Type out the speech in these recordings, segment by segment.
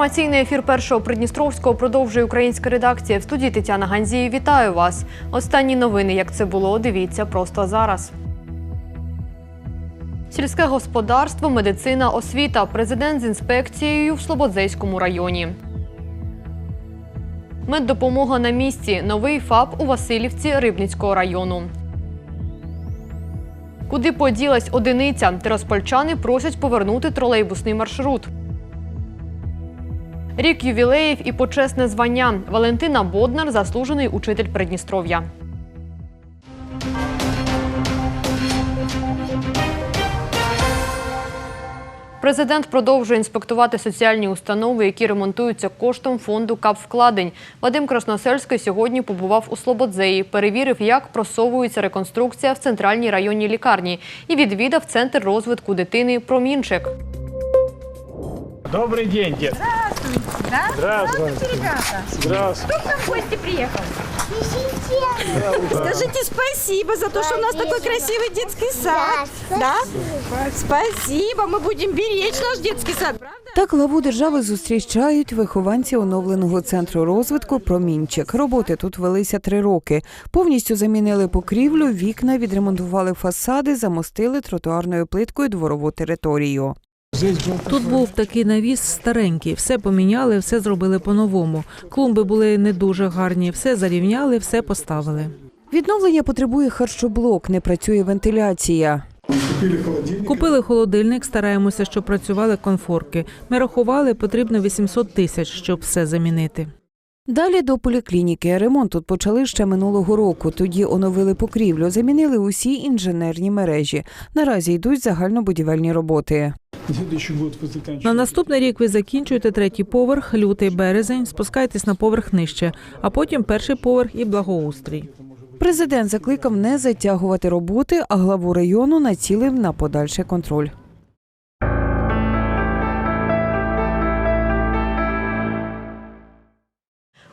Інформаційний ефір першого Придністровського продовжує українська редакція. В студії Тетяна Ганзії. Вітаю вас. Останні новини, як це було, дивіться просто зараз. Сільське господарство, медицина, освіта. Президент з інспекцією в Слободзейському районі. Меддопомога на місці. Новий ФАП у Васильівці Рибницького району. Куди поділась одиниця? Тираспольчани просять повернути тролейбусний маршрут. Рік ювілеїв і почесне звання. Валентина Боднар заслужений учитель Придністров'я. Президент продовжує інспектувати соціальні установи, які ремонтуються коштом фонду капвкладень. Вадим Красносельський сьогодні побував у Слободзеї, перевірив, як просовується реконструкція в центральній районній лікарні і відвідав центр розвитку дитини Промінчик. Добрый день, дед. Да? Здравствуйте. ребята. Здравствуйте. Кто к нам в гости приехал? Скажите спасибо за то, что у нас такой красивый детский сад. Да? Спасибо, мы будем беречь наш детский сад, правда? Так главу держави зустрічають вихованці оновленого центру розвитку Промінчик. Роботи тут велися три роки. Повністю замінили покрівлю, вікна, відремонтували фасади, замостили тротуарною плиткою дворову територію. Тут був такий навіс старенький, все поміняли, все зробили по-новому. Клумби були не дуже гарні, все зарівняли, все поставили. Відновлення потребує харчоблок, не працює вентиляція. Купили холодильник, стараємося, щоб працювали конфорки. Ми рахували, потрібно 800 тисяч, щоб все замінити. Далі до поліклініки. Ремонт тут почали ще минулого року. Тоді оновили покрівлю, замінили усі інженерні мережі. Наразі йдуть загальнобудівельні роботи. На наступний рік ви закінчуєте третій поверх, лютий березень, спускаєтесь на поверх нижче, а потім перший поверх і благоустрій. Президент закликав не затягувати роботи, а главу району націлив на подальший контроль.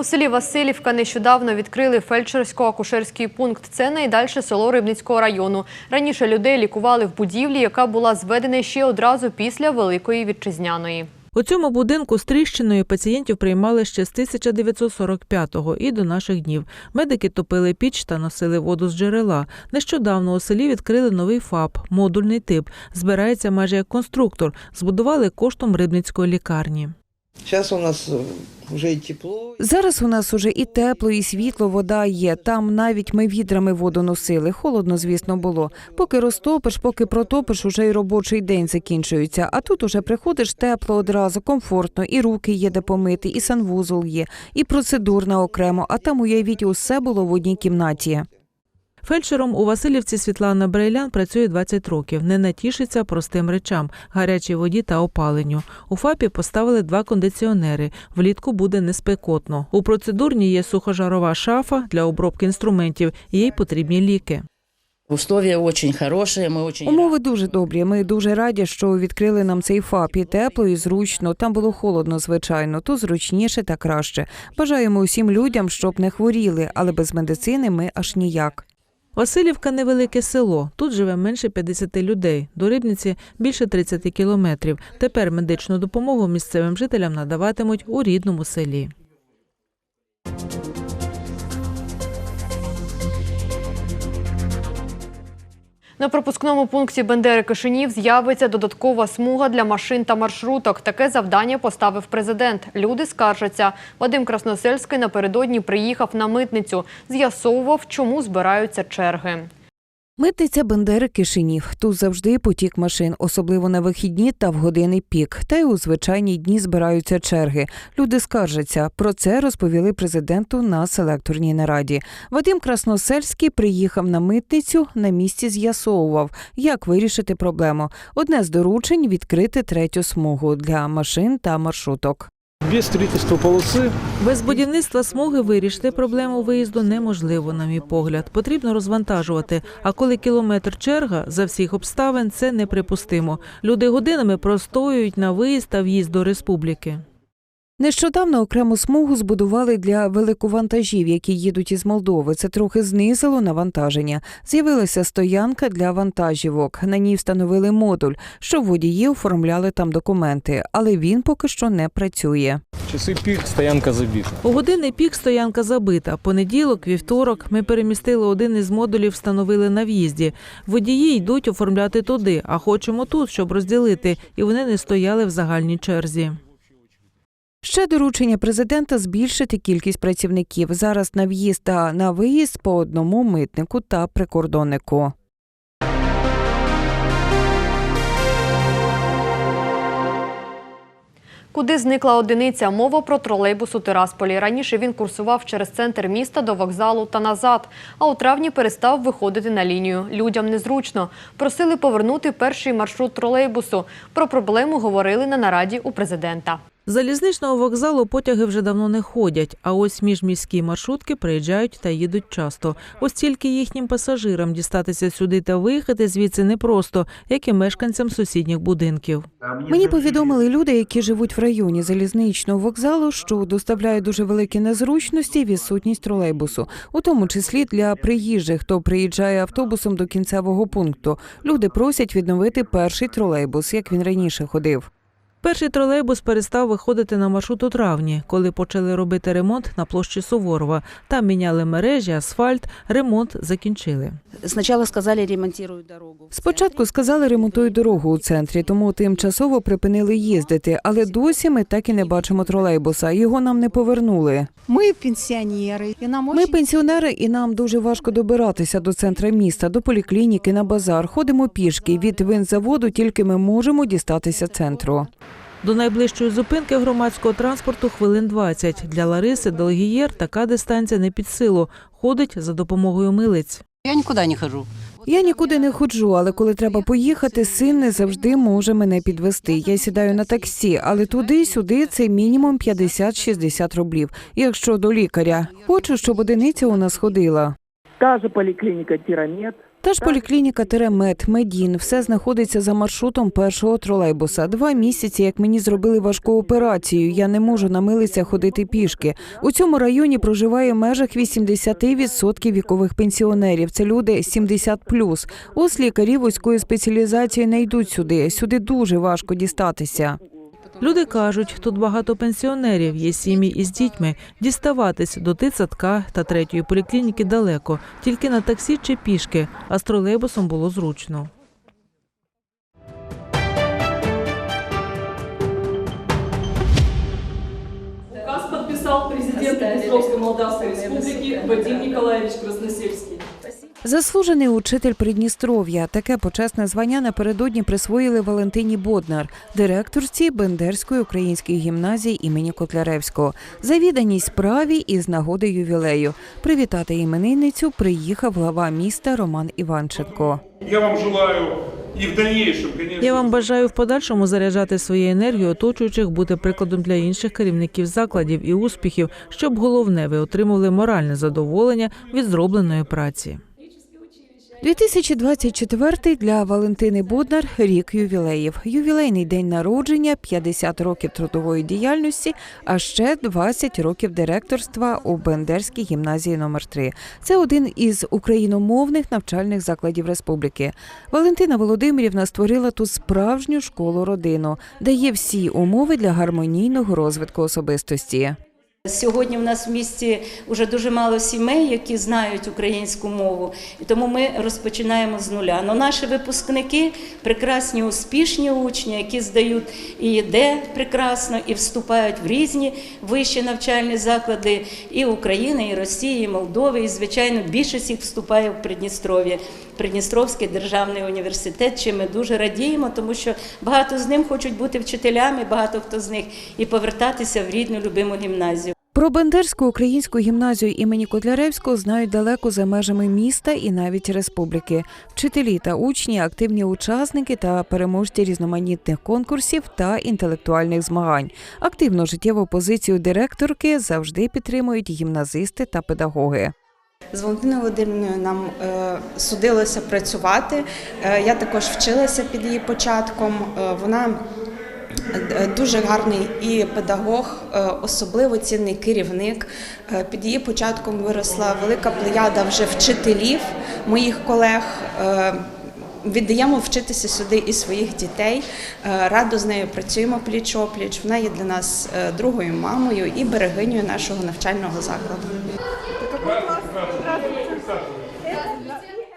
У селі Васильівка нещодавно відкрили фельдшерсько-акушерський пункт. Це найдальше село Рибницького району. Раніше людей лікували в будівлі, яка була зведена ще одразу після Великої Вітчизняної. У цьому будинку з тріщиною пацієнтів приймали ще з 1945-го і до наших днів. Медики топили піч та носили воду з джерела. Нещодавно у селі відкрили новий ФАП, модульний тип. Збирається майже як конструктор. Збудували коштом рибницької лікарні. Сейчас у нас э, уже и тепло. Зараз у нас уже і тепло, і світло, вода є. Там навіть ми відрами воду носили. Холодно, звісно, було. Поки розтопиш, поки протопиш, уже й робочий день закінчується. А тут уже приходиш тепло одразу, комфортно, і руки є де помити, і санвузол є, і процедурна окремо. А там уявіть, усе було в одній кімнаті. Фельдшером у Васильівці Світлана Брейлян працює 20 років. Не натішиться простим речам гарячій воді та опаленню. У ФАПі поставили два кондиціонери. Влітку буде неспекотно. У процедурній є сухожарова шафа для обробки інструментів. Їй потрібні ліки. Условия очень хорошие, мы очень Умови дуже добрі. Ми дуже раді, що відкрили нам цей ФАП. І тепло, і зручно. Там було холодно, звичайно. То зручніше та краще. Бажаємо усім людям, щоб не хворіли, але без медицини ми аж ніяк. Васильівка невелике село. Тут живе менше 50 людей. До Рибниці більше 30 кілометрів. Тепер медичну допомогу місцевим жителям надаватимуть у рідному селі. На пропускному пункті Бендери Кишинів з'явиться додаткова смуга для машин та маршруток. Таке завдання поставив президент. Люди скаржаться. Вадим Красносельський напередодні приїхав на митницю. З'ясовував, чому збираються черги. Митниця Бендери Кишинів. Тут завжди потік машин, особливо на вихідні та в години пік. Та й у звичайні дні збираються черги. Люди скаржаться. Про це розповіли президенту на селекторній нараді. Вадим Красносельський приїхав на митницю, на місці з'ясовував, як вирішити проблему. Одне з доручень відкрити третю смугу для машин та маршруток. Без строительства полосы Без будівництва смуги вирішити проблему виїзду неможливо, на мій погляд. Потрібно розвантажувати. А коли кілометр черга за всіх обставин, це неприпустимо. Люди годинами простоюють на виїзд та в'їзд до республіки. Нещодавно окрему смугу збудували для великовантажів, які їдуть із Молдови. Це трохи знизило навантаження. З'явилася стоянка для вантажівок. На ній встановили модуль, щоб водії оформляли там документи, але він поки що не працює. Часы пик, стоянка забита. У годинний пік стоянка забита. Понеділок, вівторок ми перемістили один із модулів, встановили на в'їзді. Водії йдуть оформляти туди, а хочемо тут, щоб розділити, і вони не стояли в загальній черзі. Ще доручення президента збільшити кількість працівників. Зараз на в'їзд та на виїзд по одному митнику та прикордоннику. Куди зникла одиниця? Мова про тролейбус у Тирасполі. Раніше він курсував через центр міста до вокзалу та назад, а у травні перестав виходити на лінію. Людям незручно. Просили повернути перший маршрут тролейбусу. Про проблему говорили на нараді у президента. Залізничного вокзалу потяги вже давно не ходять, а ось міжміські маршрутки приїжджають та їдуть часто. Ось тільки їхнім пасажирам дістатися сюди та виїхати звідси непросто, як і мешканцям сусідніх будинків. Мені повідомили люди, які живуть в районі залізничного вокзалу, що доставляє дуже великі незручності відсутність тролейбусу, у тому числі для приїжджих, хто приїжджає автобусом до кінцевого пункту. Люди просять відновити перший тролейбус, як він раніше ходив. Перший тролейбус перестав виходити на маршрут у травні, коли почали робити ремонт на площі Суворова. Там міняли мережі, асфальт, ремонт закінчили. Сначала сказали, ремонтируют дорогу. Спочатку сказали, ремонтують дорогу у центрі, тому тимчасово припинили їздити. Але досі ми так і не бачимо тролейбуса. Його нам не повернули. Мы пенсионеры, и нам Ми пенсіонери, і нам дуже важко добиратися до центра міста, до поліклініки, на базар. Ходимо пішки. Від винзаводу тільки ми можемо дістатися центру. До найближчої зупинки громадського транспорту хвилин 20. Для Лариси Долгієр така дистанція не під силу. Ходить за допомогою милиць. Я никуда не хожу. Я нікуди не ходжу, але коли треба поїхати, син не завжди може мене підвести. Я сідаю на таксі, але туди-сюди це мінімум 50-60 рублів. Якщо до лікаря, хочу, щоб одиниця у нас ходила. Та же поликлиника Тирамет. Та ж поліклініка Теремет, Медін, все знаходиться за маршрутом першого тролейбуса. Два місяці, як мені зробили важку операцію, я не можу на милицях ходити пішки. У цьому районі проживає в межах 80% вікових пенсіонерів. Це люди 70+. Ось лікарі вузької спеціалізації не йдуть сюди. Сюди дуже важко дістатися. Люди кажуть, тут багато пенсіонерів, є сім'ї із дітьми. Діставатись до дитсадка та третьої поліклініки далеко, тільки на таксі чи пішки, а з тролейбусом було зручно. Указ подписал президент Приднестровской Молдавской Республики Вадим Николаевич Красносельский. Заслужений учитель Придністров'я. Таке почесне звання напередодні присвоїли Валентині Боднар, директорці Бендерської української гімназії імені Котляревського. За відданість справі і з нагоди ювілею. Привітати іменинницю приїхав глава міста Роман Іванченко. Я вам желаю и в дальнейшем, конечно, Я вам бажаю в подальшому заряджати свою енергію оточуючих, бути прикладом для інших керівників закладів і успіхів, щоб головне ви отримували моральне задоволення від зробленої праці. 2024 для Валентини Боднар рік ювілеїв. Ювілейний день народження, 50 років трудової діяльності, а ще 20 років директорства у Бендерській гімназії номер 3 Це один із україномовних навчальних закладів республіки. Валентина Володимирівна створила тут справжню школу родину, де є всі умови для гармонійного розвитку особистості. Сьогодні в нас в місті вже дуже мало сімей, які знають українську мову, і тому ми розпочинаємо з нуля. Но наші випускники прекрасні, успішні учні, які здають і ІД прекрасно, і вступають в різні вищі навчальні заклади і України, і Росії, і Молдови. І звичайно, більшість їх вступає в Придністров'я. Придністровський державний університет, чим ми дуже радіємо, тому що багато з ним хочуть бути вчителями, багато хто з них і повертатися в рідну любиму гімназію. Про Бендерську українську гімназію імені Котляревського знають далеко за межами міста і навіть республіки. Вчителі та учні, активні учасники та переможці різноманітних конкурсів та інтелектуальних змагань. Активну життєву позицію директорки завжди підтримують гімназисти та педагоги. З Валентиною Володимирівною нам е, судилося працювати. Е, я також вчилася під її початком. Е, вона дуже гарний і педагог, е, особливо цінний керівник. Е, Під її початком виросла велика плеяда вже вчителів моїх колег. Е, Віддаємо вчитися сюди і своїх дітей. Е, Радо з нею працюємо пліч-опліч. Вона є для нас е, другою мамою і берегинею нашого навчального закладу.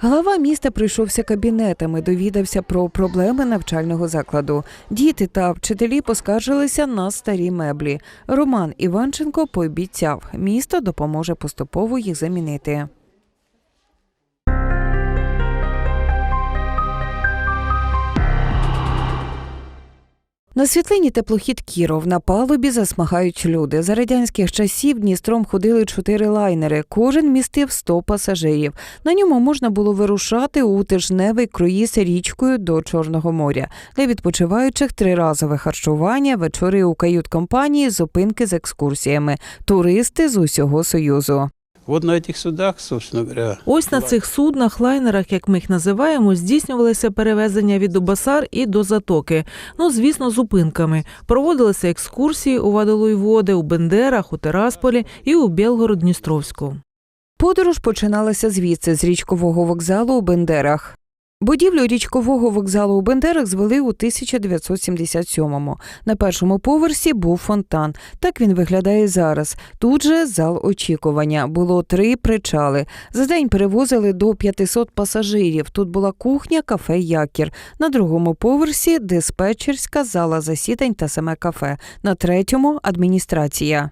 Глава міста прийшовся кабінетами, довідався про проблеми навчального закладу. Діти та вчителі поскаржилися на старі меблі. Роман Іванченко пообіцяв, місто допоможе поступово їх замінити. На світлині теплохід Кіров на палубі засмагають люди. За радянських часів Дністром ходили чотири лайнери. Кожен містив 100 пасажирів. На ньому можна було вирушати у тижневий круїз річкою до Чорного моря. Для відпочиваючих триразове харчування, вечори у кают-компанії, зупинки з екскурсіями, туристи з усього союзу. Вот на цих судах, собственно говоря, Ось на цих суднах, лайнерах, як ми їх називаємо, здійснювалися перевезення від Дубасар і до Затоки. Ну, звісно, зупинками. Проводилися екскурсії у Вадилої води, у Бендерах, у Терасполі і у Білгород-Дністровську. Подорож починалася звідси з річкового вокзалу у Бендерах. Будівлю річкового вокзалу у Бендерах звели у 1977-му. На першому поверсі був фонтан. Так він виглядає зараз. Тут же зал очікування. Було три причали. За день перевозили до 500 пасажирів. Тут була кухня, кафе Якір. На другому поверсі диспетчерська зала засідань та саме кафе. На третьому адміністрація.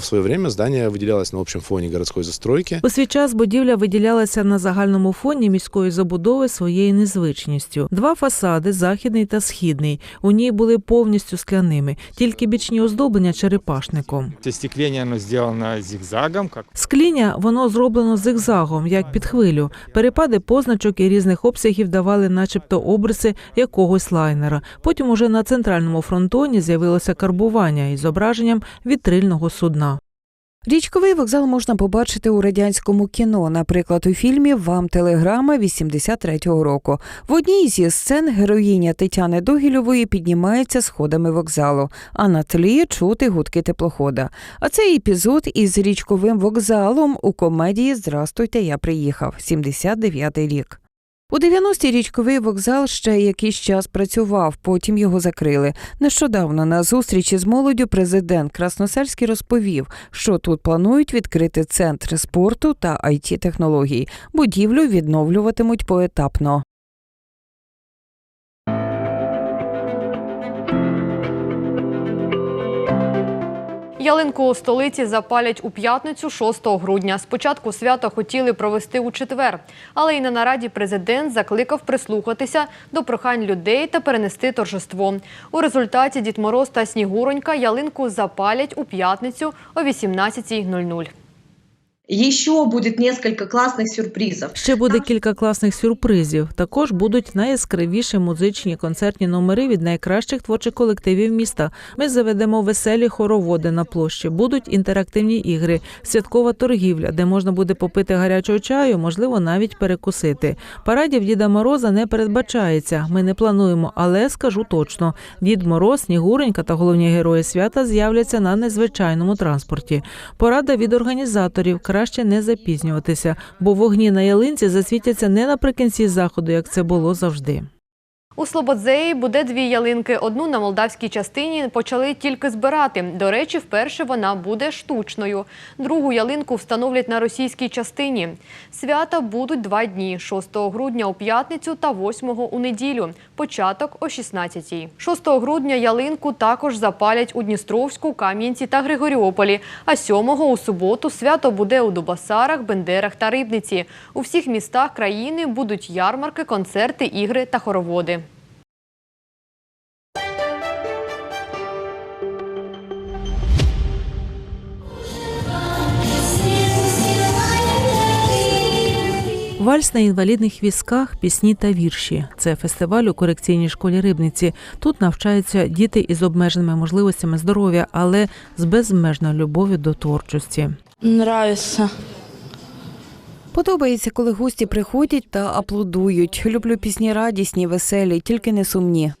В свое время здание выделялось на общем фоне городской застройки. У свій час будівля виділялася на загальному фоні міської забудови своєю незвичністю. Два фасади західний та східний. У ній були повністю скляними, тільки бічні оздоблення черепашником. Остекление оно сделано зигзагом, как Скління воно зроблено зигзагом, як під хвилю. Перепади позначок і різних обсягів давали, начебто, обриси якогось лайнера. Потім уже на центральному фронтоні з'явилося карбування із зображенням вітрильного судна. Річковий вокзал можна побачити у радянському кіно, наприклад, у фільмі Вам телеграма 83-го року. В одній зі сцен героїня Тетяни Догільової піднімається сходами вокзалу, а на тлі чути гудки теплохода. А цей епізод із річковим вокзалом у комедії Здрастуйте, я приїхав 79-й рік. У 90-ті річковий вокзал ще якийсь час працював, потім його закрили. Нещодавно на зустрічі з молоддю президент Красносельський розповів, що тут планують відкрити центр спорту та it технологій Будівлю відновлюватимуть поетапно. Ялинку у столиці запалять у п'ятницю 6 грудня. Спочатку свято хотіли провести у четвер, але і на нараді президент закликав прислухатися до прохань людей та перенести торжество. У результаті Дід Мороз та Снігуронька ялинку запалять у п'ятницю о 18.00. Еще будет несколько классных сюрпризов. Ще буде кілька класних сюрпризів. Також будуть найяскравіші музичні концертні номери від найкращих творчих колективів міста. Ми заведемо веселі хороводи на площі. Будуть інтерактивні ігри, святкова торгівля, де можна буде попити гарячого чаю, можливо, навіть перекусити. Парадів Діда Мороза не передбачається. Ми не плануємо, але скажу точно: Дід Мороз, Снігуренька та головні герої свята з'являться на незвичайному транспорті. Порада від організаторів краще не запізнюватися, бо вогні на ялинці засвітяться не наприкінці заходу, як це було завжди. У Слободзеї буде дві ялинки. Одну на молдавській частині почали тільки збирати. До речі, вперше вона буде штучною. Другу ялинку встановлять на російській частині. Свята будуть два дні – 6 грудня у п'ятницю та 8 у неділю. Початок о 16-й. 6 грудня ялинку також запалять у Дністровську, Кам'янці та Григоріополі. А 7 у суботу свято буде у Дубасарах, Бендерах та Рибниці. У всіх містах країни будуть ярмарки, концерти, ігри та хороводи. Вальс на інвалідних візках, пісні та вірші. Це фестиваль у корекційній школі Рибниці. Тут навчаються діти із обмеженими можливостями здоров'я, але з безмежною любов'ю до творчості. Нравится. Подобається, коли гості приходять та аплодують. Люблю пісні радісні, веселі, тільки не сумні.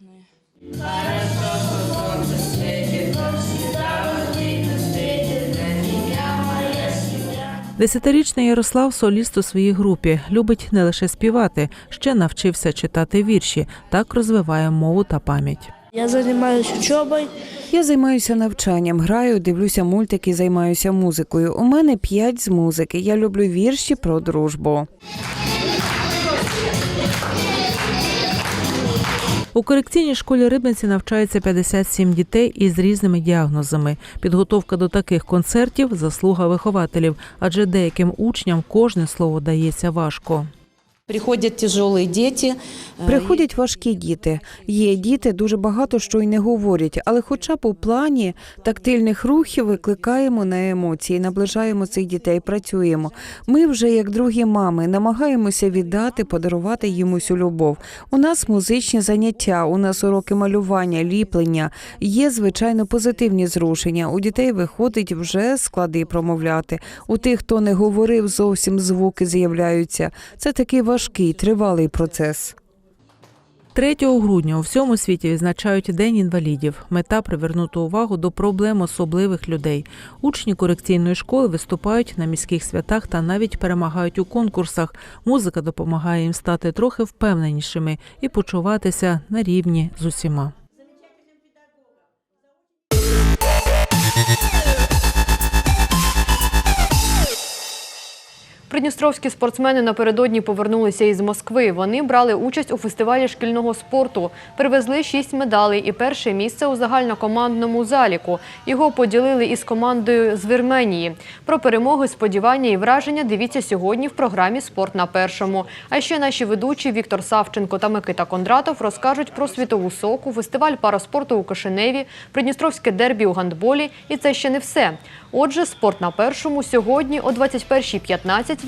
Десятирічний Ярослав соліст у своїй групі. Любить не лише співати, ще навчився читати вірші. Так розвиває мову та пам'ять. Я займаюся учобою. Я займаюся навчанням, граю, дивлюся мультики, займаюся музикою. У мене п'ять з музики. Я люблю вірші про дружбу. У корекційній школі Рибниці навчається 57 дітей із різними діагнозами. Підготовка до таких концертів заслуга вихователів, адже деяким учням кожне слово дається важко. Приходят тяжелые дети. Приходять важкі діти. Є діти, дуже багато що й не говорять, але хоча б у плані тактильних рухів викликаємо на емоції, наближаємо цих дітей, працюємо. Ми вже як другі мами намагаємося віддати, подарувати їм усю любов. У нас музичні заняття, у нас уроки малювання, ліплення. Є звичайно позитивні зрушення. У дітей виходить вже склади промовляти. У тих, хто не говорив, зовсім звуки з'являються. Це такий важкий, тривалий процес. 3 грудня у всьому світі відзначають День інвалідів. Мета привернути увагу до проблем особливих людей. Учні корекційної школи виступають на міських святах та навіть перемагають у конкурсах. Музика допомагає їм стати трохи впевненішими і почуватися на рівні з усіма. Придністровські спортсмени напередодні повернулися із Москви. Вони брали участь у фестивалі шкільного спорту, привезли шість медалей і перше місце у загальнокомандному заліку. Його поділили із командою з Вірменії. Про перемоги, сподівання і враження дивіться сьогодні в програмі Спорт на першому. А ще наші ведучі Віктор Савченко та Микита Кондратов розкажуть про світову соку, фестиваль параспорту у Кишиневі, Придністровське дербі у гандболі. І це ще не все. Отже, спорт на першому сьогодні о 21.15